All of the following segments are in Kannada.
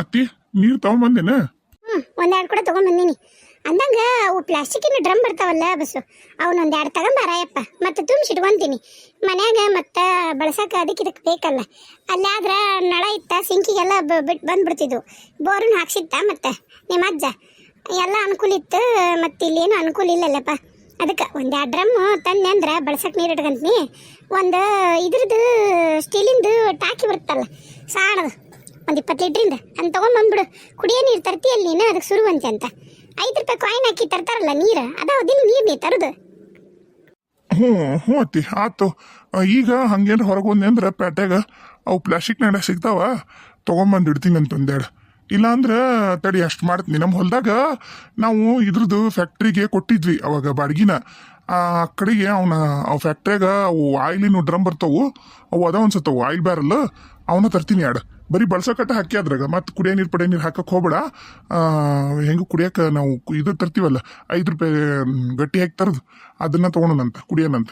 ಅತ್ತಿ, ನೀರು ತಗೊಂಬಂದೇನ ಹ್ಞೂ ಒಂದೆರಡು ಕೂಡ ತೊಗೊಂಬಂದೀನಿ ಅಂದಂಗ ಅವು ಪ್ಲಾಸ್ಟಿಕ್ಕಿನ ಡ್ರಮ್ ಬರ್ತಾವಲ್ಲ ಬಸ್ಸು ಅವನ್ನ ಎರಡು ತಗೊಂಬಾರಯಪ್ಪ ಮತ್ತೆ ತುಂಬಿಸಿಟ್ಕೊಂತೀನಿ. ಮನ್ಯಾಗ ಮತ್ತೆ ಬಳಸಕ ಅದಕ್ಕೆ ಇದಕ್ಕೆ ಬೇಕಲ್ಲ. ಅಲ್ಲಾದ್ರ ನಳ ಇತ್ತ, ಸಿಂಕಿಗೆಲ್ಲ ಬಿಟ್ಟು ಬಂದ್ಬಿಡ್ತಿದ್ವು. ಬೋರನ್ನು ಹಾಕ್ಸಿತ್ತ ಮತ್ತೆ, ನಿಮ್ಮ ಅಜ್ಜ? ಎಲ್ಲ ಅನುಕೂಲ ಇತ್ತು, ಮತ್ತೆ ಇಲ್ಲೇನು ಅನುಕೂಲ ಇಲ್ಲಲ್ಲಪ್ಪ. ಅದಕ್ಕೆ ಒಂದು ಎರಡು ಡ್ರಮ್ ತಂದೆ ಅಂದ್ರೆ ಬಳಸಕ್ಕೆ ನೀರು ಇಟ್ಕೊಂತೀನಿ. ಒಂದು ಇದ್ರದ್ದು ಸ್ಟೀಲಿಂದು ಟಾಕಿ ಬರುತ್ತಲ್ಲ, ಸಾಣದು. ಒಂದು ಇಪ್ಪತ್ತು ಲೀಟ್ರಿಂದ. ಅದನ್ನ ತೊಗೊಂಬಂದ್ಬಿಡು ಕುಡಿಯೋ ನೀರು ತರ್ತೀಯಲ್ಲಿ ಅದಕ್ಕೆ ಸುರುವಂತೆ ಅಂತ ಐದು ರೂಪಾಯಿ ಕಾಯಿನ್ ಹಾಕಿ ತರ್ತಾರಲ್ಲ ನೀರು? ಅದಾವದಿಲ್ಲ ನೀರು ನೀ ತರೋದು. ಹ್ಞೂ ಹ್ಞೂ ಅತ್ತಿ, ಆತು. ಈಗ ಹಂಗೇನು ಹೊರಗೆ ಬಂದೆ ಅಂದ್ರೆ ಪ್ಯಾಟ್ಯಾಗ ಅವು ಪ್ಲಾಸ್ಟಿಕ್ ನಾಡ ಸಿಗ್ತಾವ. ತೊಗೊಂಬಂದಿಡ್ತೀನಿ ಅಂತ ಒಂದೆರಡು. ಇಲ್ಲಾಂದ್ರೆ, ತಡಿ, ಅಷ್ಟು ಮಾಡ್ತೀನಿ. ನಮ್ಮ ಹೊಲದಾಗ ನಾವು ಇದ್ರದ್ದು ಫ್ಯಾಕ್ಟ್ರಿಗೆ ಕೊಟ್ಟಿದ್ವಿ ಅವಾಗ ಬಾಡ್ಗಿನ. ಆ ಕಡೆಗೆ ಅವನ ಅವು ಫ್ಯಾಕ್ಟ್ರಿಯಾಗ ಅವು ಆಯಿಲಿನ ಡ್ರಮ್ ಬರ್ತಾವು. ಅವು ಅದಾವ ಅನ್ಸತ್ತವು ಆಯಿಲ್ ಬ್ಯಾರಲ್ ಅವನ್ನ ತರ್ತೀನಿ ಎರಡು ಬರೀ ಬಳಸೋಕಟ್ಟ ಹಾಕಿ ಅದ್ರಾಗ. ಮತ್ತೆ ಕುಡಿಯೋ ನೀರು ಪಡಿಯೋ ನೀರು ಹಾಕಕ್ಕೆ ಹೋಗ್ಬೇಡ. ಹೆಂಗೆ ಕುಡಿಯೋಕೆ ನಾವು ಇದು ತರ್ತೀವಲ್ಲ ಐದು ರೂಪಾಯಿ ಗಟ್ಟಿ ಹಾಕಿ ತರದು ಅದನ್ನ ತೊಗೊಳೋಣಂತ ಕುಡಿಯೋಣಂತ.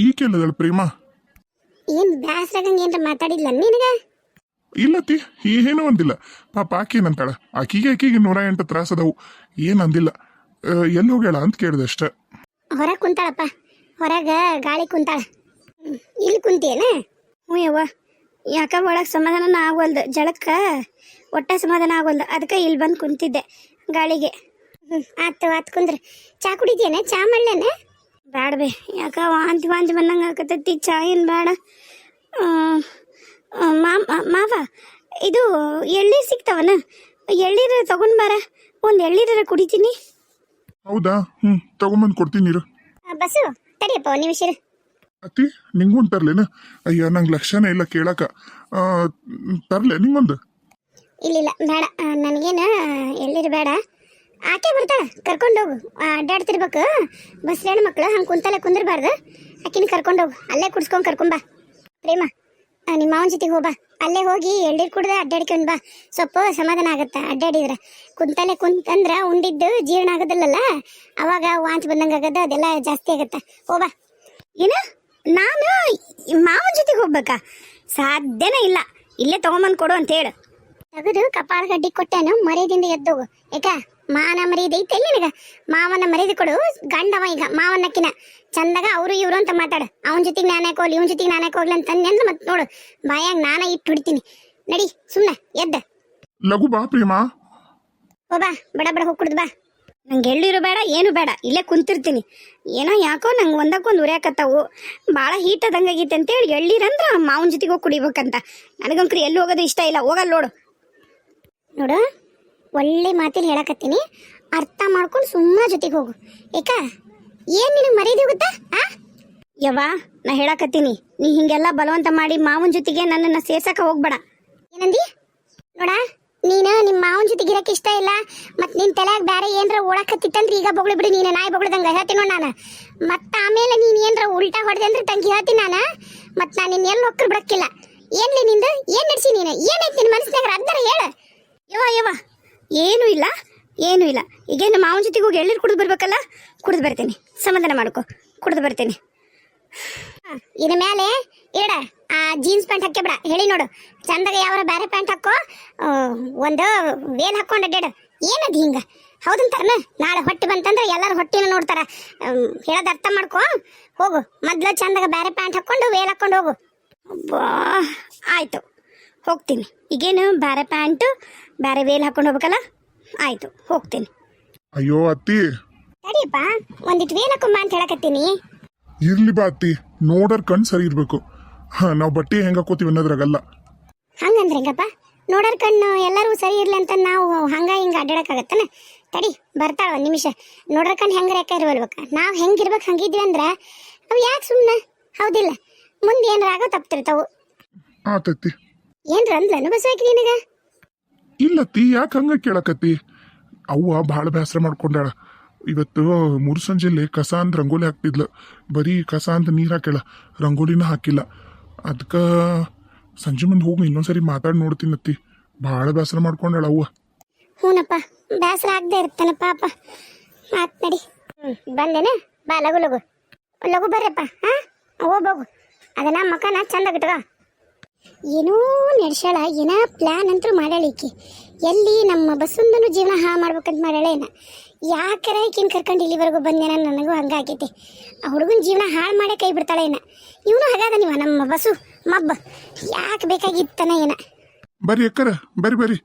ಈ- ಕೇಳಿದಳು ಪ್ರೇಮ? ಏನು ಬ್ಯಾಸ್ರಾಗಂಗೆ ಏನ್ರ ಮಾತಾಡಿಲ್ಲ ನಿನಗ? ಇಲ್ಲತಿ ಏನೂ ಅಂದಿಲ್ಲ. ಪಾಪ ಆಕಿ ಏನಂತಾಳ? ಆಕಿಗೆ ಆಕಿಗೆ ನೂರ ಎಂಟು ತ್ರಾಸ ಅದಾವು. ಏನು ಅಂದಿಲ್ಲ. ಆ, ಎಲ್ಲಿ ಹೋಗ್ಯಾಳ ಅಂತ ಕೇಳಿದೆ ಅಷ್ಟ. ಹೊರಗೆ ಕುಂತಾಳಪ್ಪ. ಹೊರಗೆ ಗಾಳಿ ಕುಂತಾಳ. ಇಲ್ಲಿ ಕುಂತೇನ ಹ್ಞೂ ಯವ್ವ. ಯಾಕ ಒಳಗೆ ಸಮಾಧಾನ ಆಗೋಲ್ದು ಜಳಕ್ಕೆ ಒಟ್ಟ ಸಮಾಧಾನ ಆಗೋಲ್ದು ಅದಕ್ಕೆ ಇಲ್ಲಿ ಬಂದು ಕುಂತಿದ್ದೆ ಗಾಳಿಗೆ. ಹ್ಞೂ ಆತು ಆತು ಕುಂದ್ರೆ. ಚಾ ಕುಡಿದೇನೆ ಚಾ ಮಾಡ್ಲೇನೆ? ಬೇಡ ಬೇ. ಯಾಕ ವಾಂತಿ ವಾಂತಿ ಬಂದಂಗೆ ಆಕತೈತಿ ಚಾ ಏನು ಬೇಡ ಮಾವ ಇದು ಎಳ್ಳೀರು ಸಿಗ್ತಾವನ? ಎಳ್ಳೀರು ತಗೊಂಡ್ ಬಾರ. ಒಂದು ಎಳ್ಳೀರ ಕುಡಿತೀನಿ. ಹೌದಾ? ಹ್ಞೂ ತಗೊಂಬಂದು ಕೊಡ್ತೀನಿ ಬಸ್ಸು ತಡಿಯಪ್ಪ ನಿಮಿಷ. ಅತ್ತಿ ನಿಂಗೊಂದು ಅಯ್ಯ ನಂಗೆ ಲಕ್ಷಣ ಇಲ್ಲ ಕೇಳಕ. ತರ್ಲೆ ನಿಂಗೊಂದು? ಇಲ್ಲಿಲ್ಲ ಬೇಡ. ಆ, ನನಗೇನು ಎಲ್ಲಿರು ಬೇಡ. ಆಕೆ ಬರ್ತಾಳ ಕರ್ಕೊಂಡು ಹೋಗು. ಆ, ಅಡ್ಡಾಡ್ತಿರ್ಬೇಕು. ಬಸ್ ಹೆಣ್ಣು ಮಕ್ಳು ಹಂಗೆ ಕುಂತಲೆ ಕುಂದಿರಬಾರ್ದು. ಆಕಿನ ಕರ್ಕೊಂಡು ಹೋಗು. ಅಲ್ಲೇ ಕುಡ್ಸ್ಕೊಂಡು ಕರ್ಕೊಂಬಾ ಪ್ರೇಮ ನಿಮ್ಮ ಮಾವನ ಜೊತೆಗೆ ಹೋಗ್ಬಾ ಅಲ್ಲೇ ಹೋಗಿ ಎಳ್ನೀರು ಕುಡ್ದು ಅಡ್ಡಾಡ್ಕೊಂಡು ಬಾ. ಸೊಪ್ಪು ಸಮಾಧಾನ ಆಗುತ್ತೆ? ಅಡ್ಡಾಡಿದ್ರೆ. ಕುಂತಲ್ಲೇ ಕುಂತಂದ್ರೆ ಉಂಡಿದ್ದು ಜೀರ್ಣ ಆಗೋದಿಲ್ಲಲ್ಲ? ಅವಾಗ ವಾಂಚ್ ಬಂದಂಗೆ ಆಗೋದು? ಅದೆಲ್ಲ ಜಾಸ್ತಿ ಆಗುತ್ತೆ? ಹೋಗ್ಬಾ ಏನ? ನಾನು ಮಾವನ ಜೊತೆಗೆ ಹೋಗ್ಬೇಕಾ? ಸಾಧ್ಯನೇ ಇಲ್ಲ. ಇಲ್ಲೇ ತಗೊಂಬಂದು ಕೊಡು ಅಂತ ಹೇಳು. ತಗದು ಕಪಾಳ ಗಡ್ಡಿ ಕೊಟ್ಟೇನು ಮರ್ಯಾದಿಂದ ಎದ್ದೋಗು ಯಾಕ ಮಾವನ ಮರ್ಯಾದೆ ಐತೆ ನಿನಗ? ಮಾವನ ಮರ್ಯಾದೆ ಕೊಡು ಗಂಡವ ಈಗ ಮಾವನಕ್ಕಿನ. ಚಂದಾಗ ಅವರು ಇವರು ಅಂತ ಮಾತಾಡು. ಅವನ ಜೊತೆಗೆ ನಾನೇ ಹೋಗ್ಲಿ ಇವನ್ ಜೊತೆಗೆ ನಾನೇ ಹೋಗ್ಲಿ ಅಂತ ಅಂದೆ ಅಂದ್ರೆ ಮತ್ತೆ ನೋಡು. ಬಾಯಾಗ ನಾನೇ ಇಟ್ಟು ಹಿಡಿತೀನಿ ನಡಿ ಸುಮ್ಮನೆ ಎದ್ದ. ಲಘು ಬಾ ಪ್ರೇಮ. ಬಾ ಬಡ ಬಡ ಹೋಗಿ ಕುಡ್ದು ಬಾ. ನಂಗೆ ಎಳ್ಳಿರು ಬೇಡ, ಏನು ಬೇಡ, ಇಲ್ಲೇ ಕುಂತಿರ್ತೀನಿ. ಏನೋ ಯಾಕೋ ನಂಗೆ ಒಂದಕ್ಕೊಂದು ಉರಿಯಾಕತ್ತಾವು. ಭಾಳ ಹೀಟ್ ಆದಂಗಾಗೈತೆ ಅಂತೇಳಿ ಎಳ್ಳೀರಂದ್ರೆ ಮಾವನ ಜೊತೆಗೆ ಹೋಗಿ ಕುಡಿಬೇಕಂತ. ನನಗಂಕ್ರಿ ಎಲ್ಲಿ ಹೋಗೋದು ಇಷ್ಟ ಇಲ್ಲ ಹೋಗಲ್ಲ ನೋಡು. ನೋಡು, ಒಳ್ಳೆ ಮಾತಿಲಿ ಹೇಳಕತ್ತೀನಿ. ಅರ್ಥ ಮಾಡ್ಕೊಂಡು ಸುಮ್ಮನೆ ಜೊತೆಗೆ ಹೋಗು. ಏಕ, ಏನು ನಿನಗೆ ಮರ್ಯಾದೆ ಗೊತ್ತಾ? ಆ? ಯವ್ವ, ನಾ ಹೇಳಕತ್ತೀನಿ. ನೀ ಹಿಂಗೆಲ್ಲ ಬಲವಂತ ಮಾಡಿ ಮಾವನ ಜೊತೆಗೆ ನನ್ನನ್ನು ಸೇರ್ಸಕ್ಕೆ ಹೋಗ್ಬೇಡ. ಏನಂದಿ? ನೋಡ ನೀನು ನಿಮ್ಮ ಮಾವನ ಜೊತೆ ಇರಕ್ಕೆ ಇಷ್ಟ ಇಲ್ಲ, ಮತ್ತು ನಿನ್ನ ತಲೆಯಾಗ ಬೇರೆ ಏನ್ರ ಓಡಾಕತ್ತಿತ್ತಂದ್ರೆ ಈಗ ಬೊಗಳು ಬಿಡು, ನೀನು ನಾಯಿ ಬೊಗಳದಂಗ ಹೇಳ್ತೀನಿ ನಾನು. ಮತ್ತು ಆಮೇಲೆ ನೀನು ಏನರ ಉಲ್ಟಾ ಹೊಡೆದೆ ಅಂದ್ರೆ ತಂಗಿ ಹೇಳ್ತೀನಿ ನಾನು. ಮತ್ತು ನಾನು ನಿನ್ನ ಎಲ್ಲಿ ಹೊಕ್ಕರು ಬಿಡಕ್ಕಿಲ್ಲ. ಏನ್ಲಿ ನಿಂದು? ಏನು ನಡೆಸಿ ನೀನು? ಏನೈತಿ ನಿನ್ನ ಮನಸ್ಸಿನಾಗ ಅರ್ಧರ ಹೇಳು. ಯವ ಯವ ಏನೂ ಇಲ್ಲ ಏನೂ ಇಲ್ಲ. ಈಗೇನು ಮಾವನ ಜೊತೆಗೆ ಹೋಗಿ ಎಳ್ಳೀರು ಕುಡಿದು ಬರ್ಬೇಕಲ್ಲ? ಕುಡಿದು ಬರ್ತೇನೆ. ಸಮಾಧಾನ ಮಾಡ್ಕೊ. ಕುಡಿದು ಬರ್ತೇನೆ. ಇನ್ನ ಮೇಲೆ ಇಡ ಆ ಜೀನ್ಸ್ ಪ್ಯಾಂಟ್ ಹಾಕಿ ಬಿಡ. ಹೇಳಿ ನೋಡು. ಚಂದಾಗ ಯಾವ್ರ ಬೇರೆ ಪ್ಯಾಂಟ್ ಹಾಕೋ ಒಂದು ವೇಲ್ ಹಾಕೊಂಡು ಅಡ್ಡಾಡು ಏನದು ಹಿಂಗ? ಹೌದಂತಾರನ ನಾಳೆ ಹೊಟ್ಟೆ ಬಂತಂದ್ರೆ ಎಲ್ಲರೂ ಹೊಟ್ಟಿನ ನೋಡ್ತಾರ. ಹೇಳೋದು ಅರ್ಥ ಮಾಡ್ಕೊ. ಹೋಗು. ಮೊದ್ಲು ಚಂದಾಗ ಬೇರೆ ಪ್ಯಾಂಟ್ ಹಾಕೊಂಡು ವೇಲ್ ಹಾಕೊಂಡು ಹೋಗು. ಅಬ್ಬಾ ಆಯ್ತು. ಹೋಗ್ತೀನಿ. ಈಗೇನು ಬ್ಯಾರೆ ಪ್ಯಾಂಟು ಬೇರೆ ವೇಲ್ ಹಾಕೊಂಡು ಹೋಗ್ಬೇಕಲ್ಲ? ಆಯ್ತು ಹೋಗ್ತೀನಿ. ಅಯ್ಯೋ ಅತ್ತಿ. ಸರಿಯಪ್ಪ ಒಂದಿಟ್ಟು ವೇಲ್ ಹಾಕೊಂಬ ಅಂತ ಹೇಳಕತ್ತೀನಿ. ಇರ್ಲಿ ಬಾ ಅತ್ತಿ. ನೋಡರ್ ಕಣ್ ಸರಿ ಇರ್ಬೇಕು. ಹಾ ನಾವು ಬಟ್ಟೆ ಹೆಂಗ ಹಾಕೋತೀವಿ ಅನ್ನೋದ್ರಾಗಲ್ಲ. ಹಂಗಂದ್ರೆ ಹೆಂಗಪ್ಪ? ನೋಡೋರ್ ಕಣ್ಣು ಎಲ್ಲರೂ ಸರಿ ಇರ್ಲಿ ಅಂತ ನಾವು ಹಂಗ ಹಿಂಗ ಅಡ್ಡಾಡಕ್ಕಾಗತ್ತನ? ತಡಿ ಬರ್ತಾಳ ಒಂದ್ ನಿಮಿಷ. ನೋಡೋರ್ ಕಣ್ಣು ಹೆಂಗ ರೇಖ ಇರ್ವಲ್ಬೇಕ ನಾವು ಹೆಂಗಿರ್ಬೇಕು ಹಂಗಿದ್ವಿ ಅಂದ್ರ ಅವು ಯಾಕೆ ಸುಮ್ಮನೆ ಹೌದಿಲ್ಲ. ಮುಂದೆ ಏನ್ರ ಆಗೋ ತಪ್ತಿರ್ತಾವು? ಆತತ್ತಿ ಏನ್ರ ಅಂದ್ಲನು ಬಸವಾಕಿ ನಿನಗ? ಇಲ್ಲತ್ತಿ ಯಾಕೆ ಹಂಗ ಕೇಳಕತ್ತಿ? ಅವ್ವ ಭಾಳ ಬೇಸರ ಮಾಡ್ಕೊಂಡಾಳ. ಇವತ್ತು ಮೂರು ಸಂಜೆಲಿ ಕಸ ಅಂತ ರಂಗೋಲಿ ಹಾಕ್ತಿದ್ಲು. ಬರೀ ಕಸ ಅಂತ ನೀರು ಹಾಕ್ಯಾಳ. ರಂಗೋಲಿನ ಹಾಕಿಲ್ಲ. ಅದಕ್ಕೆ ಸಂಜೆ ಮುಂದೆ ಹೋಗಿ ಇನ್ನೊಂದ್ಸರಿ ಮಾತಾಡಿ ನೋಡ್ತೀನಿ ಅತ್ತಿ. ಭಾಳ ಬೇಸರ ಮಾಡ್ಕೊಂಡಳ ಅವ್ವ. ಹ್ಞೂನಪ್ಪ ಬೇಸರ ಆಗದೆ ಇರ್ತಾನ ಪಾಪ. ಮಾತ್ ನಡಿ. ಬಂದೇನ? ಬಾ, ಲಗು ಲಗು. ಲಗು ಬರ್ರಪ್ಪ ಹಾ? ಹೋಗ್ಬೋಗು ಅದನ್ನ ಮಕನ ಚಂದ ಇಟ್ಕೋ. ಏನೋ ನಡೆಸಾಳ ಏನೋ ಪ್ಲಾನ್ ಅಂತೂ ಮಾಡ್ಯಾಳ ಎಲ್ಲಿ ನಮ್ಮ ಬಸ್ಸುಂದನು ಜೀವನ ಹಾ ಮಾಡ್ಬೇಕಂತ ಮಾಡ್ಯಾಳ ಯಾಕರ ಈಕಿನ ಕರ್ಕೊಂಡು ಇಲ್ಲಿವರೆಗೂ ಬಂದೇನ ನನಗೂ ಹಂಗಾಗೈತಿ. ಆ ಹುಡುಗನ ಜೀವನ ಹಾಳು ಮಾಡೇ ಕೈ ಬಿಡ್ತಾಳೆ ಏನ ಇವನು ಹಾಗಾದ ನೀವ ನಮ್ಮ ಬಸ್ಸು ಮಬ್ಬ. ಯಾಕೆ ಬೇಕಾಗಿತ್ತನ ಏನ ಬರ್ರಿ ಅಕ್ಕರ ಬರ್ರಿ ಬರ್ರಿ.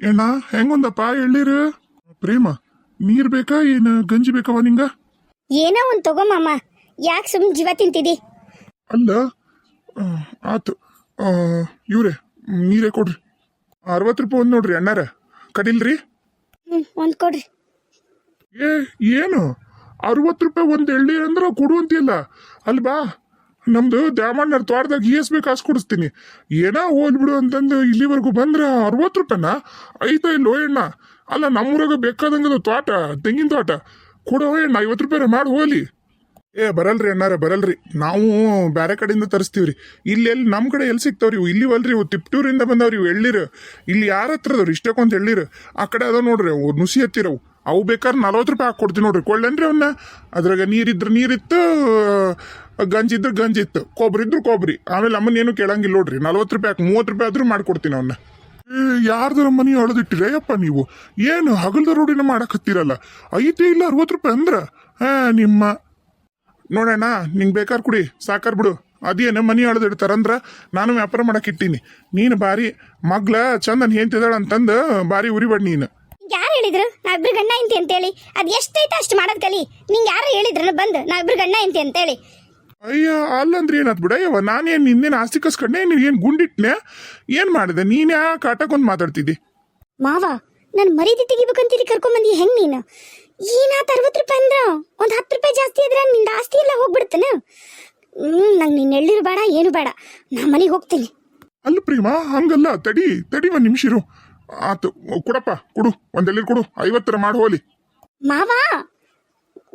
ಎಣ್ಣ ಹೆಂಗೊಂದಪ್ಪ ಎಳ್ಳೀರು ಪ್ರೇಮ ನೀರ್ ಬೇಕಾ ಏನ ಗಂಜಿ ಬೇಕವ ನಿಂಗ? ಏನೋ ಒಂದು ತಗೊಂಬಮ್ಮ ಯಾಕೆ ಸುಮ್ ಜೀವ ತಿಂತಿದಿ? ಅಲ್ಲ ಆ, ಆತು. ಆ, ಇವ್ರೆ ನೀರೇ ಕೊಡ್ರಿ. ಅರವತ್ತು ರೂಪಾಯಿ ಒಂದು ನೋಡ್ರಿ ಅಣ್ಣಾರ. ಕಡಿಲ್ರಿ ಹ್ಞೂ ಒಂದು ಕೊಡ್ರಿ. ಏ, ಏನು? ಅರವತ್ತು ರೂಪಾಯಿ ಒಂದು ಎಳ್ಳಿ ಅಂದ್ರೆ ಕೊಡುವಂತಿಲ್ಲ ಅಲ್ಲಿ ಬಾ. ನಮ್ದು ದ್ಯಾಮಣ್ಣರ ತೋಟದಾಗ ಬಿ ಕಾಸು ಕೊಡಿಸ್ತೀನಿ. ಏನೋ ಹೋಲ್ ಬಿಡು ಅಂತಂದು ಇಲ್ಲಿವರೆಗೂ ಬಂದ್ರೆ ಅರವತ್ತು ರೂಪಾಯಿನ? ಐತ ಇಲ್ಲೋ ಎಣ್ಣ ಅಲ್ಲ, ನಮ್ಮೂರಾಗ ಬೇಕಾದಂಗದು ತೋಟ, ತೆಂಗಿನ ತೋಟ. ಕೊಡೋ ಎಣ್ಣ ಐವತ್ತು ರೂಪಾಯಿ ಮಾಡಿ ಹೋಲಿ. ಏ, ಬರಲ್ರಿ ಅಣ್ಣಾರ, ಬರಲ್ರಿ. ನಾವು ಬೇರೆ ಕಡೆಯಿಂದ ತರಿಸ್ತೀವ್ರಿ. ಇಲ್ಲಿ ಎಲ್ಲಿ ನಮ್ಮ ಕಡೆ ಎಲ್ಲಿ ಸಿಗ್ತಾವ್ರಿ ಇವು? ಇಲ್ಲಿ ಅಲ್ರಿ ಇವು ತಿಪ್ಟೂರಿಂದ ಬಂದವ್ರಿ ಇವು ಎಳ್ಳಿರು. ಇಲ್ಲಿ ಯಾರ ಹತ್ರ ಅದಾವ್ರಿ ಇಷ್ಟಕ್ಕೊಂತ ಎಳ್ಳಿರು. ಆ ಕಡೆ ಅದಾವ ನೋಡ್ರಿ ಅವು, ನುಸಿ ಹತ್ತಿರವು. ಅವು ಬೇಕಾದ್ರೆ ನಲ್ವತ್ತು ರೂಪಾಯಿ ಹಾಕಿ ಕೊಡ್ತೀನಿ ನೋಡ್ರಿ. ಕೊಳ್ಳೇನ್ರಿ ಅವನ್ನ ಅದ್ರಾಗ ನೀರಿದ್ರೆ ನೀರಿತ್ತು ಗಂಜಿದ್ರೆ ಗಂಜಿತ್ತು. ಕೊಬ್ಬರಿ ಇದ್ರೆ ಕೊಬ್ಬರಿ ಆಮೇಲೆ ಅಮ್ಮನ ಏನು ಕೇಳಂಗಿಲ್ಲ ನೋಡ್ರಿ. ನಲ್ವತ್ತು ರೂಪಾಯಿ ಹಾಕಿ, ಮೂವತ್ತು ರೂಪಾಯಿ ಆದರೂ ಮಾಡ್ಕೊಡ್ತೀನಿ ಅವನ್ನ ಯಾರ್ದಾರ ಮನಿ ಅಳದಿಟ್ಟಿರಯ್ಯಪ್ಪ ನೀವು. ಏನು ಹಗಲ್ದ ರೋಡಿನ ಮಾಡಕತ್ತೀರಲ್ಲ? ಐತೆ ಇಲ್ಲ ಅರವತ್ತು ರೂಪಾಯಿ ಅಂದ್ರೆ? ಹಾ, ನಿಮ್ಮ. ನೋಡೋಣ ನಿಂಗೆ ಬೇಕಾರ್ ಕುಡಿ. ಸಾಕಾರ್ ಬಿಡು. ಅದೇನು ಮನಿ ಅಳದಿಡ್ತಾರಂದ್ರ ನಾನು ವ್ಯಾಪಾರ ಮಾಡಕ್ಕೆ ಇಟ್ಟೀನಿ. ನೀನು ಬಾರಿ ಮಗ್ಲ ಚಂದನ್ ಹೇಳ್ತಿದ್ದಾಳ ಅಂತಂದು ಬಾರಿ ಉರಿಬೇಡ ನೀನು. ಯಾರು ಹೇಳಿದ್ರು? ನಾವಿಬ್ರು ಗಂಡ ಇಂತಿ ಅಂತೇಳಿ. ಅದು ಎಷ್ಟೈತೆ ಅಷ್ಟು ಮಾಡೋದ್ ಕಲಿ. ನಿಂಗೆ ಯಾರು ಹೇಳಿದ್ರು ಬಂದು ನಾವಿಬ್ರು ಗಂಡ ಇಂತಿ ಅಂತೇಳಿ. ಅಯ್ಯ ಅಲ್ಲಂದ್ರೆ ಏನಾತ್ ಬಿಡಯ್ಯವ ನಾನೇನು ನಿನ್ನೇನು ಆಸ್ತಿ ಕಸ್ಕೊಂಡೆ ನೀನು ಏನು ಗುಂಡಿಟ್ನೆ? ಏನು ಮಾಡಿದೆ? ನೀನು ಯಾ ಕಾಟಕ್ಕೊಂದು ಮಾತಾಡ್ತಿದ್ದಿ? ಮಾವ ನಾನು ಮರೀದಿ ತೆಗಿಬೇಕಂತೀರಿ ಕರ್ಕೊಂಬಂದಿ ಹೆಂಗ್ ನೀನು? ಏನಾತ ಅರವತ್ತು ರೂಪಾಯಿ ಅಂದ್ರ? ಒಂದು ಹತ್ತು ರೂಪಾಯಿ ಜಾಸ್ತಿ ಇದ್ರೆ ನಿಂದ ಆಸ್ತಿ ಎಲ್ಲ ಹೋಗ್ಬಿಡ್ತಾನೆ? ಹ್ಞೂ ನಂಗೆ ನೀನು ಎಳ್ಳಿರು ಬೇಡ ಏನು ಬೇಡ. ನಾ ಮನೆಗೆ ಹೋಗ್ತೀನಿ. ಅಲ್ಲ ಪ್ರೇಮ ಹಂಗಲ್ಲ. ತಡಿ ತಡಿ ಒಂದು ನಿಮಿಷ ಇರು. ಆತು ಕೊಡಪ್ಪ ಕೊಡು. ಒಂದೆಲ್ಲಿ ಕೊಡು. ಐವತ್ತರ ಮಾಡಿ ಹೋಲಿ. ಮಾವಾ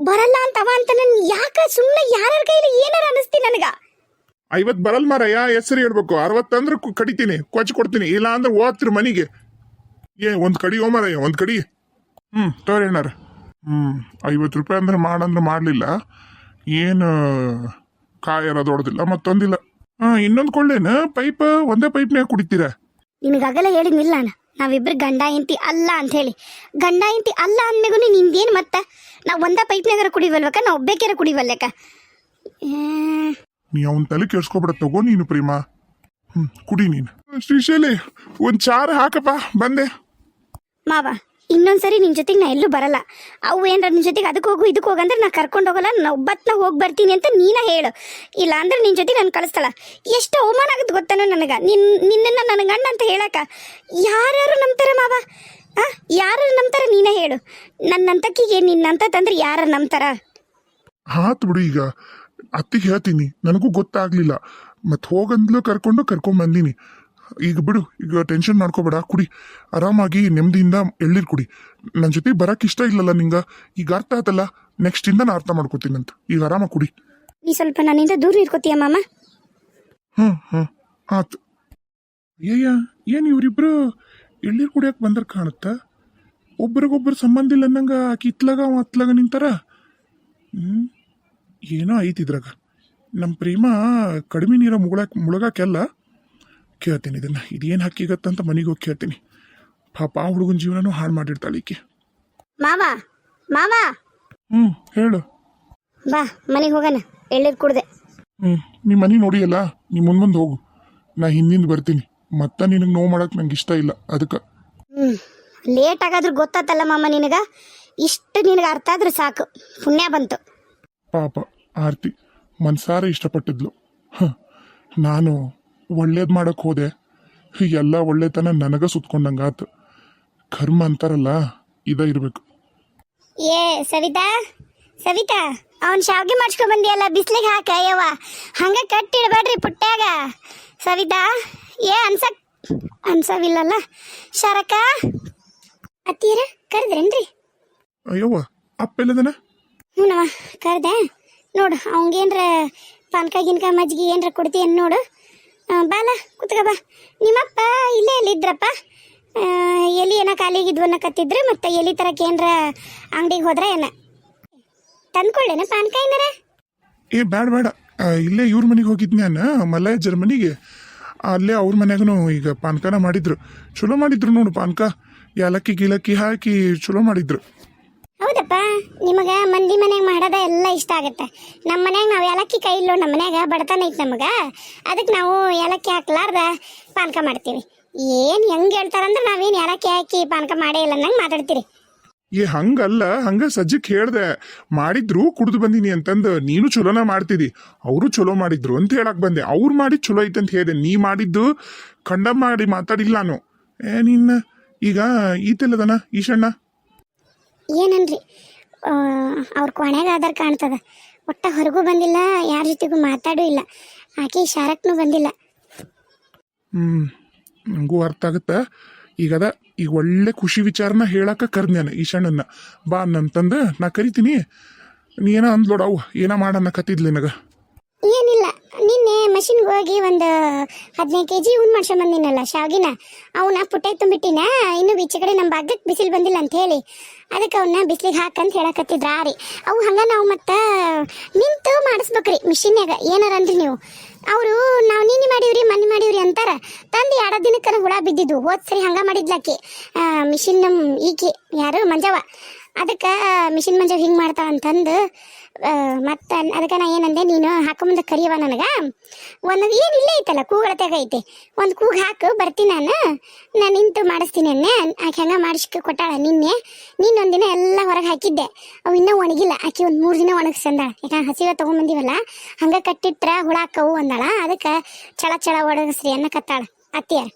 ಬರಲ್ಲ ಅಂತವ ಅಂತ ನನ್ ಯಾಕ ಸುಮ್ಮನೆ ಯಾರ ಕೈಲಿ ಏನಾರ ಅನಿಸ್ತಿ ನನಗ? ಐವತ್ ಬರಲ್ ಮಾರಯ್ಯ ಹೆಸರು ಹೇಳ್ಬೇಕು. ಅರವತ್ತಂದ್ರೆ ಕಡಿತೀನಿ ಕೊಚ್ಚಿ ಕೊಡ್ತೀನಿ. ಇಲ್ಲ ಅಂದ್ರೆ ಓದ್ತಿರು ಮನೆಗೆ. ಏ ಒಂದ್ ಕಡಿ ಹೋ ಮಾರಯ್ಯ ಒಂದ್ ಕಡಿ. ಹ್ಮ್ ತೋರಿ ಅಣ್ಣಾರ. ಹ್ಮ್ ಐವತ್ತು ರೂಪಾಯಿ ಅಂದ್ರೆ ಮಾಡಂದ್ರೆ ಮಾಡ್ಲಿಲ್ಲ. ಏನು ಕಾಯರ ದೊಡ್ದಿಲ್ಲ ಮತ್ತೊಂದಿಲ್ಲ. ಹಾ ಇನ್ನೊಂದು ಕೊಳ್ಳೇನ? ಪೈಪ್ ಒಂದೇ ಪೈಪ್ನ್ಯಾಗ ಕುಡಿತೀರಾ? ನಿನಗಾಗಲ್ಲ ಹೇಳಿದ್ನಿಲ್ಲ ನಾನು. ನಾವಿಬ್ರು ಗಂಡ ಹೆಂಡತಿ ಅಲ್ಲ ಅಂತ ಹೇಳಿ. ಗಂಡ ಹೆಂಡತಿ ಅಲ್ಲ ಅಂದ್ಮೇಗೂ ನಿಂದೇನು ಮತ್ತೆ? ನಾವು ಒಂದ ಪೈಪ್ನಾಗಾರ ಕುಡಿವಲ್ವಕ್ಕ? ನಾವು ಒಬ್ಬೇಕ್ಯಾರ ಕುಡಿವಲ್ಲಕ್ಕ ನೀ ಅವನ್ ತಲೆ ಕೆಡ್ಸ್ಕೊಬಿಡ ತಗೋ ನೀನು ಪ್ರೇಮ. ಹ್ಮ್ ಕುಡಿ ನೀನು. ಶ್ರೀಶೈಲಿ ಒಂದ್ ಚಾರ್ ಹಾಕಪ್ಪ ಬಂದೆ. ಮಾವ. ಇನ್ನೊಂದ್ಸರಿ ನಿನ್ನ ಜೊತೆಗೆ ನಾ ಎಲ್ಲೂ ಬರಲ್ಲ. ಅವು ಏನ್ರ ನಿನ್ನ ಜೊತೆಗೆ ಅದಕ್ಕೆ ಹೋಗು ಇದಕ್ಕೆ ಹೋಗಂದ್ರೆ ನಾ ಕರ್ಕೊಂಡು ಹೋಗಲ್ಲ. ನಾ ಒಬ್ಬತ್ನ ಹೋಗಿ ಬರ್ತೀನಿ ಅಂತ ನೀನ ಹೇಳು. ಇಲ್ಲ ಅಂದ್ರೆ ನಿನ್ ಜೊತೆ ನಾನು ಕಳಿಸ್ತಾಳ. ಎಷ್ಟು ಅವಮಾನ ಆಗುತ್ತೆ ಗೊತ್ತಾನೋ ನನಗೆ. ನಿನ್ನ ನಿನ್ನನ್ನ ನನ್ನ ಗಂಡ ಅಂತ ಹೇಳಕ ಯಾರ್ಯಾರು ನಂಬ್ತಾರ ಮಾವ? ಆ, ಯಾರು ನಂಬ್ತಾರ ನೀನೇ ಹೇಳು. ನನ್ನಂತಕ್ಕಿಗೆ ನಿನ್ನಂತ ತಂದ್ರೆ ಯಾರು ನಂಬ್ತಾರ? ಹಾತ್ ಬಿಡು ಈಗ. ಅತ್ತಿಗೆ ಹೇಳ್ತೀನಿ. ನನಗೂ ಗೊತ್ತಾಗ್ಲಿಲ್ಲ. ಮತ್ ಹೋಗಂದ್ಲು ಕರ್ಕೊಂಡು ಕರ್ಕೊಂಡ್ ಬಂದೀನಿ ಈಗ ಬಿಡು ಈಗ ಟೆನ್ಷನ್ ಮಾಡ್ಕೋಬೇಡ ಕುಡಿ. ಆರಾಮಾಗಿ ನೆಮ್ಮದಿಯಿಂದ ಎಳ್ಳಿರ್ ಕುಡಿ. ನನ್ನ ಜೊತೆ ಬರಕ್ಕೆ ಇಷ್ಟ ಇಲ್ಲಲ್ಲ ನಿಂಗ. ಈಗ ಅರ್ಥ ಆತಲ್ಲ? ನೆಕ್ಸ್ಟ್ ಇಂದ ನಾ ಅರ್ಥ ಮಾಡ್ಕೋತೀನಂತ. ಈಗ ಆರಾಮಾಗಿ ಕುಡಿ. ನೀ ಸ್ವಲ್ಪ ನನ್ನಿಂದ ದೂರ ಇರ್ಕೋತೀಯ ಮಾಮ? ಹ್ಮ್ ಹ್ಮ್ ಆತು. ಅಯ್ಯಯ್ಯ ಏನ್ ಇವರಿಬ್ರು? ಎಳ್ನೀರ್ ಕುಡಿಯಕ್ ಬಂದ್ರ ಕಾಣುತ್ತ? ಒಬ್ಬರಿಗೊಬ್ಬರು ಸಂಬಂಧ ಇಲ್ಲ ಅನ್ನಂಗ ಆಕಿ ಇತ್ಲಾಗ ಅವ ಅತ್ಲಾಗ ನಿಂತಾರ? ಹ್ಮ್. ಏನೋ ಐತಿದ್ರಾಗ ನಮ್ಮ ಪ್ರೇಮ ಕಡಿಮೆ ನೀರ ಮುಗಳಕ್ ಮುಳುಗಾಕೆಲ್ಲ ಕೇಳ್ತೀನಿ ಇದನ್ನು. ಇದೇನು ಹಕ್ಕಿಗತ್ತಂತ ಮನೆಗೆ ಹೋಗಿ ಕೇಳ್ತೀನಿ. ಪಾಪ ಆ ಹುಡುಗನ ಜೀವನನೂ ಹಾಳು ಮಾಡಿರ್ತಾಳೆ ಈಕೆ. ಮಾವ ಮಾವ. ಹ್ಞೂ ಹೇಳು. ಬಾ ಮನೆಗೆ ಹೋಗೋಣ. ಎಳ್ಳೀರು ಕುಡ್ದೆ. ಹ್ಞೂ ನಿಮ್ಮ ಮನೆ ನೋಡಿಯಲ್ಲ? ನೀ ಮುಂದೆ ಮುಂದೆ ಹೋಗು. ನಾ ಹಿಂದಿಂದ ಬರ್ತೀನಿ. ಮತ್ತೆ ನಿನಗೆ ನೋವು ಮಾಡಕ್ಕೆ ನಂಗೆ ಇಷ್ಟ ಇಲ್ಲ. ಅದಕ್ಕೆ. ಹ್ಞೂ ಲೇಟ್ ಆಗಾದ್ರೂ ಗೊತ್ತಾತಲ್ಲ ಮಾಮ ನಿನಗ? ಇಷ್ಟು ನಿನಗೆ ಅರ್ಥ ಆದ್ರೆ ಸಾಕು. ಪುಣ್ಯ ಬಂತು. ಪಾಪ ಆರ್ತಿ ಮನ್ಸಾರ ಇಷ್ಟಪಟ್ಟಿದ್ಲು. ಹ, ನಾನು ಒಳ್ಳೇದು ಮಾಡೋಕೆ ಹೋದೆ. ಎಲ್ಲ ಒಳ್ಳೆತನ ನನಗ ಸುತ್ಕೊಂಡಂಗಾತು ಕರ್ಮ ಅಂತಾರಲ್ಲ ಇದ ಇರ್ಬೇಕು. ಏ ಸವಿತಾ ಸವಿತಾ ಅವನ್ ಶಾವ್ಗೆ ಮಾಡ್ಸ್ಕೊಂಡ್ ಬಂದಿಯಲ್ಲ ಬಿಸ್ಲಿಗೆ ಹಾಕ ಯವ್ವ. ಹಂಗ ಕಟ್ಟಿಡ್ಬೇಡ್ರಿ ಪುಟ್ಟ್ಯಾಗ ಸವಿತಾ ಏ ಅನ್ಸ ಅನ್ಸವಿಲ್ಲಲ್ಲ. ಶರಕ ಅತ್ತೀರ ಕರೆದ್ರೇನ್ರಿ? ಅಯ್ಯವ್ವ ಅಪ್ಪ ಎಲ್ಲದನ? ಹ್ಞೂನವ ಕರೆದೆ. ನೋಡು ಅವಂಗೇನ್ರ ಪಾನ್ಕ ಗಿನ್ಕ ಮಜ್ಜಿಗೆ ಏನ್ರ ಕೊಡ್ತೀಯನ್ ನೋಡು. ಬಾಲ, ಕುತ್ಕ ಬಾ. ನಿಮ್ಮಪ್ಪ ಇಲ್ಲೇ ಎಲ್ಲಿದ್ರಪ್ಪ ಎಲ್ಲಿ ಎಲಿ ಏನ ಖಾಲಿಗಿದ್ವು ಕತ್ತಿದ್ರೆ ಮತ್ತೆ ಎಲಿ ತರಕ್ಕೆ ಏನರ ಅಂಗಡಿಗೆ ಹೋದ್ರೆ ಏನ? ತಂದ್ಕೊಳ್ಳೇನ ಪಾನ್ಕ ಏನಾರ ಏ ಬೇಡ ಬೇಡ ಇಲ್ಲೇ ಇವ್ರ ಮನೆಗೆ ಹೋಗಿದ್ನ್ಯಾನ ಮಲಯ ಜರ್ಮನಿಗೆ ಅಲ್ಲೇ ಅವ್ರ ಮನ್ಯಾಗನು ಈಗ ಪಾನ್ಕನ ಮಾಡಿದ್ರು. ಚಲೋ ಮಾಡಿದ್ರು ನೋಡು ಪಾನ್ಕ. ಏಲಕ್ಕಿ ಗಿಲಕ್ಕಿ ಹಾಕಿ ಚಲೋ ಮಾಡಿದ್ರು. ಹೌದಪ್ಪ, ನಿಮಗೆ ಮಂದಿ ಮನ್ಯಾಗ ಮಾಡೋದ ಎಲ್ಲ ಇಷ್ಟ ಆಗುತ್ತೆ. ನಮ್ಮ ಮನ್ಯಾಗ ನಾವು ಏಲಕ್ಕಿ ಕೈ ಇಲ್ಲೋ ನಮ್ಮ ಮನ್ಯಾಗ ಬಡತನ ಐತೆ ನಮಗೆ. ಅದಕ್ಕೆ ನಾವು ಏಲಕ್ಕಿ ಹಾಕ್ಲಾರ್ದ ಪಾನಕ ಮಾಡ್ತೀವಿ. ಏನು ಹೆಂಗೆ ಹೇಳ್ತಾರಂದ್ರೆ ನಾವೇನು ಏಲಕ್ಕಿ ಹಾಕಿ ಪಾನಕ ಮಾಡೇ ಇಲ್ಲ ಅನ್ನಂಗೆ ಮಾತಾಡ್ತೀರಿ. ಏ, ಹಂಗಲ್ಲ, ಹಂಗ ಸಜ್ಜಕ್ ಹೇಳ್ದೆ. ಮಾಡಿದ್ರು ಕುಡಿದು ಬಂದೀನಿ ಅಂತಂದು ನೀನು ಚಲೋನ ಮಾಡ್ತಿದಿ. ಅವರು ಚಲೋ ಮಾಡಿದ್ರು ಅಂತ ಹೇಳಕ್ ಬಂದೆ. ಅವ್ರು ಮಾಡಿ ಚಲೋ ಐತೆ ಅಂತ ಹೇಳಿದೆ. ನೀ ಮಾಡಿದ್ದು ಕಂಡ ಮಾಡಿ ಮಾತಾಡಿಲ್ಲ ನಾನು. ಏ, ನಿನ್ನ, ಈಗ ಈತೆಲ್ಲದನ ಈಶಣ್ಣ? ಏನನ್ರಿ? ಅವ್ರ ಕೊನೆಗೆ ಆಧಾರ್ ಕಾಣ್ತದ. ಒಟ್ಟ ಹೊರಗೂ ಬಂದಿಲ್ಲ, ಯಾರ ಜೊತೆಗೂ ಮಾತಾಡೂ ಇಲ್ಲ. ಆಕೆ ಶಾರಕ್ನೂ ಬಂದಿಲ್ಲ. ಹ್ಮ್, ನಂಗೂ ಅರ್ಥ ಆಗುತ್ತೆ. ಈಗ ಅದ ಈಗ ಒಳ್ಳೆ ಖುಷಿ ವಿಚಾರನ ಹೇಳಕ್ಕೆ ಕರ್ದ್ನೇನೆ ಈಶಣ್ಣನ್ನ ಬಾ ಅಂತಂದು ನಾ ಕರಿತೀನಿ. ನೀ ಏನೋ ಅಂದ್ಲೋಡ ಅವು, ಏನೋ ಮಾಡನ್ನ ಕತ್ತಿದ್ಲಿ ನನಗ? ಏನಿಲ್ಲ. ನಿನ್ನೆ ಮಷಿನ್ಗೆ ಹೋಗಿ ಒಂದು ಹದಿನೈದು ಕೆ ಜಿ ಉನ್ ಮಾಡ್ಸೋ ಬಂದಿನಲ್ಲ ಶಾವಿಗಿನ. ಅವನ್ನ ಪುಟ್ಟೆ ತುಂಬಿಟ್ಟಿನ. ಇನ್ನು ಈಚೆ ಕಡೆ ನಮ್ಮ ಭಾಗಕ್ಕೆ ಬಿಸಿಲು ಬಂದಿಲ್ಲ ಅಂತ ಹೇಳಿ. ಅದಕ್ಕೆ ಅವನ್ನ ಬಿಸಿಲಿಗೆ ಹಾಕಂತ ಹೇಳಕತ್ತಿದ್ರ ರೀ ಅವು ಹಂಗ ನಾವು ಮತ್ತೆ ನಿಂತು ಮಾಡಿಸ್ಬೇಕ್ರಿ ಮಿಷಿನ್ಯಾಗ ಏನಾರ ಅಂದ್ರಿ ನೀವು. ಅವರು, ನಾವು ನಿನ್ನೆ ಮಾಡಿವ್ರಿ ಮನೆ ಮಾಡಿವ್ರಿ ಅಂತಾರ. ತಂದು ಎರಡು ದಿನಕ್ಕನ ಹುಳ ಬಿದ್ದಿದ್ದು. ಹೋದ್ ಸರಿ ಹಂಗ ಮಾಡಿದ್ಲಾಕಿ. ಮಿಷಿನ್ ನಮ್ಮ ಈಕಿ, ಯಾರು, ಮಂಜವ್ವ. ಅದಕ್ಕೆ ಮಿಷಿನ್ ಮಂಜವ್ ಹಿಂಗೆ ಮಾಡ್ತಾಳ ಅಂತಂದು ಮತ್ತೆ ಅದಕ್ಕೆ ನಾ ಏನಂದೆ, ನೀನು ಹಾಕೋ ಮುಂದೆ ಕರಿಯವ ನನಗೆ. ಒಂದು ಏನು ಇಲ್ಲೇ ಐತಲ್ಲ ಕೂಗಳತ್ಯಾಗ ಐತೆ. ಒಂದು ಕೂಗ್ ಹಾಕು ಬರ್ತೀನಿ ನಾನು. ನಾನು ನಿಂತು ಮಾಡಿಸ್ತೀನಿ ಅನ್ನೆ ಆಕೆ ಹಂಗೆ ಮಾಡಿಸ್ಕ ಕೊಟ್ಟಾಳ ನಿನ್ನೆ. ನೀನೊಂದಿನ ಎಲ್ಲ ಹೊರಗೆ ಹಾಕಿದ್ದೆ. ಅವು ಇನ್ನೂ ಒಣಗಿಲ್ಲ. ಆಕೆ ಒಂದು ಮೂರು ದಿನ ಒಣಗಿಸಂದಾಳ ಯಾಕಂದ್ರೆ ಹಸಿವೆ ತೊಗೊಂಬಂದಿವಲ್ಲ? ಹಂಗೆ ಕಟ್ಟಿಟ್ರ ಹುಳ ಹಾಕವು ಅಂದಾಳ. ಅದಕ್ಕೆ ಚಳ ಚಳ ಒಣಗಿಸ್ರಿ ಅನ್ನಕತ್ತಾಳ ಅತ್ತಿಯಾರ.